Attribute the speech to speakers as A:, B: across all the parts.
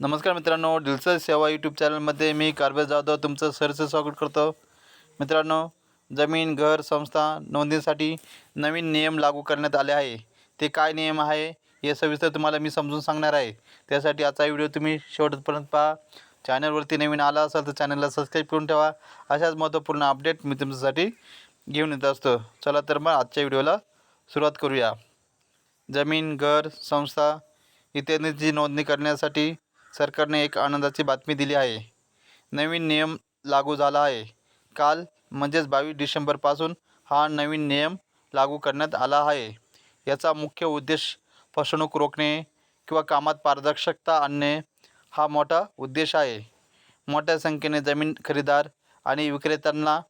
A: नमस्कार मित्रांनो दिलसर सेवा यूट्यूब चॅनलमध्ये मी कारबेज जाधव तुमचं सरचं स्वागत करतो. मित्रांनो जमीन घर संस्था नोंदणीसाठी नवीन नियम लागू करण्यात आले आहे. ते काय नियम आहे हे सविस्तर तुम्हाला मी समजून सांगणार आहे. त्यासाठी आजचा व्हिडिओ तुम्ही शेवटपर्यंत पहा. चॅनलवरती नवीन आला असाल तर चॅनलला सबस्क्राईब करून ठेवा. अशाच महत्त्वपूर्ण अपडेट मी तुमच्यासाठी घेऊन येत असतो. चला तर मग आजच्या व्हिडिओला सुरुवात करूया. जमीन घर संस्था इत्यादींची नोंदणी करण्यासाठी सरकारने एक आनंदाची बातमी दिली आहे. नवीन नियम लागू झाला आहे. काल म्हणजेच बावीस डिसेंबरपासून हा नवीन नियम लागू करण्यात आला आहे. याचा मुख्य उद्देश फसवणूक रोखणे किंवा कामात पारदर्शकता आणणे हा मोठा उद्देश आहे. मोठ्या संख्येने जमीन खरेदीदार आणि विक्रेत्यांना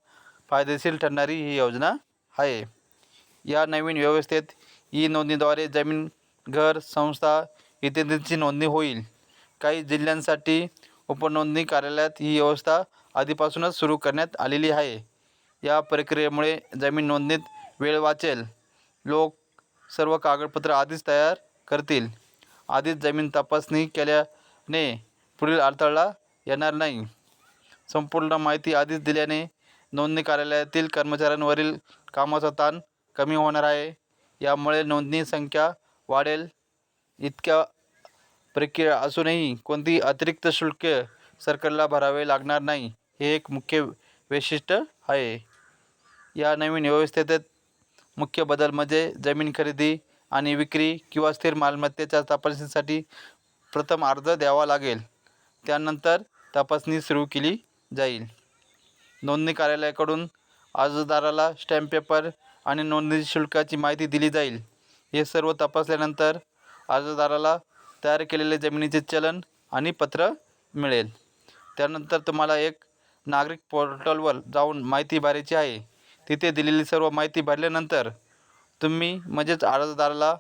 A: फायदेशीर ठरणारी ही योजना आहे. या नवीन व्यवस्थेत ई नोंदणीद्वारे जमीन घर संस्था इत्यादींची नोंदणी होईल. काही जिल्ह्यांसाठी उपनोंदणी कार्यालयात ही व्यवस्था आधीपासूनच सुरू करण्यात आलेली आहे. या प्रक्रियेमुळे जमीन नोंदणीत वेळ वाचेल. लोक सर्व कागदपत्र आधीच तयार करतील. आधीच जमीन तपासणी केल्याने पुढील अडथळा येणार नाही. संपूर्ण माहिती आधीच दिल्याने नोंदणी कार्यालयातील कर्मचाऱ्यांवरील कामाचा ताण कमी होणार आहे. यामुळे नोंदणी संख्या वाढेल. इतक्या प्रक्रिया असूनही कोणती अतिरिक्त शुल्क सरकारला भरावे लागणार नाही. हे एक मुख्य वैशिष्ट्य आहे. या नवीन व्यवस्थेत मुख्य बदल म्हणजे जमीन खरेदी आणि विक्री किंवा स्थिर मालमत्तेच्या तपासणीसाठी प्रथम अर्ज द्यावा लागेल. त्यानंतर तपासणी सुरू केली जाईल. नोंदणी कार्यालयाकडून अर्जदाराला स्टॅम्प पेपर आणि नोंदणी शुल्काची माहिती दिली जाईल. हे सर्व तपासल्यानंतर अर्जदाराला तयार केलेले जमिनीचे चलन आणि पत्र मिळेल. त्यानंतर तुम्हाला एक नागरिक पोर्टलवर जाऊन माहिती भरायची आहे. तिथे दिलेली सर्व माहिती भरल्यानंतर तुम्ही म्हणजेच अर्जदाराला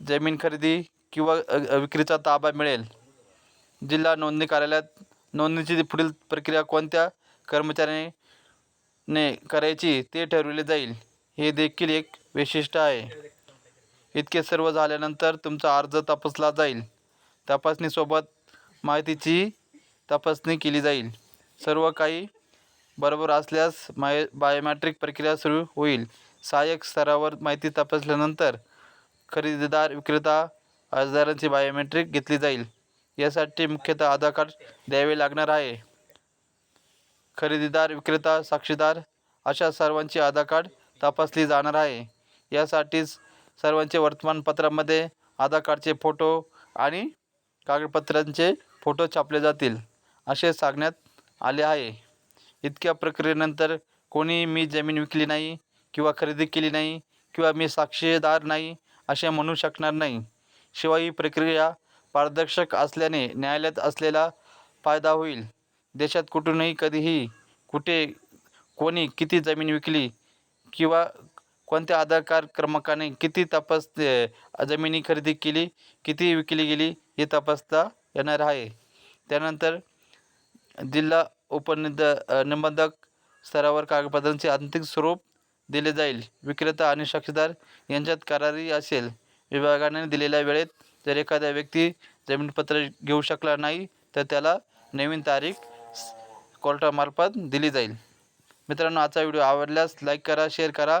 A: जमीन खरेदी किंवा विक्रीचा ताबा मिळेल. जिल्हा नोंदणी कार्यालयात नोंदणीची पुढील प्रक्रिया कोणत्या कर्मचाऱ्याने ने करायची ते ठरविले जाईल. हे देखील एक वैशिष्ट्य आहे. इतके सर्व झाल्यानंतर तुमचा अर्ज तपासला जाईल. तपासणीसोबत माहितीची तपासणी केली जाईल. सर्व काही बरोबर असल्यास माय बायोमॅट्रिक प्रक्रिया सुरू होईल. सहाय्यक स्तरावर माहिती तपासल्यानंतर खरेदीदार विक्रेता अर्जदारांची बायोमेट्रिक घेतली जाईल. यासाठी मुख्यतः आधार कार्ड द्यावे लागणार आहे. खरेदीदार विक्रेता साक्षीदार अशा सर्वांची आधार कार्ड तपासली जाणार आहे. यासाठीच सर्वांचे वर्तमानपत्रामध्ये आधार कार्डचे फोटो आणि कागदपत्रांचे फोटो छापले जातील असे सांगण्यात आले आहे. इतक्या प्रक्रियेनंतर कोणी मी जमीन विकली नाही किंवा खरेदी केली नाही किंवा मी साक्षीदार नाही असे म्हणू शकणार नाही. शिवाय ही प्रक्रिया पारदर्शक असल्याने न्यायालयात असलेला फायदा होईल. देशात कुठूनही कधीही कुठे कोणी किती जमीन विकली किंवा कोणत्या आधार कार्ड क्रमांकाने किती तपास जमिनी खरेदी केली किती विकली गेली हे तपासता येणार आहे. त्यानंतर जिल्हा उपनिद निबंधक स्तरावर कागदपत्रांचे आंतरिक स्वरूप दिले जाईल. विक्रेता आणि साक्षीदार यांच्यात करारी असेल. विभागाने दिलेल्या वेळेत जर एखाद्या व्यक्ती जमीनपत्र घेऊ शकला नाही तर त्याला नवीन तारीख कोर्टामार्फत दिली जाईल. मित्रांनो आजचा व्हिडिओ आवडल्यास लाईक करा शेअर करा.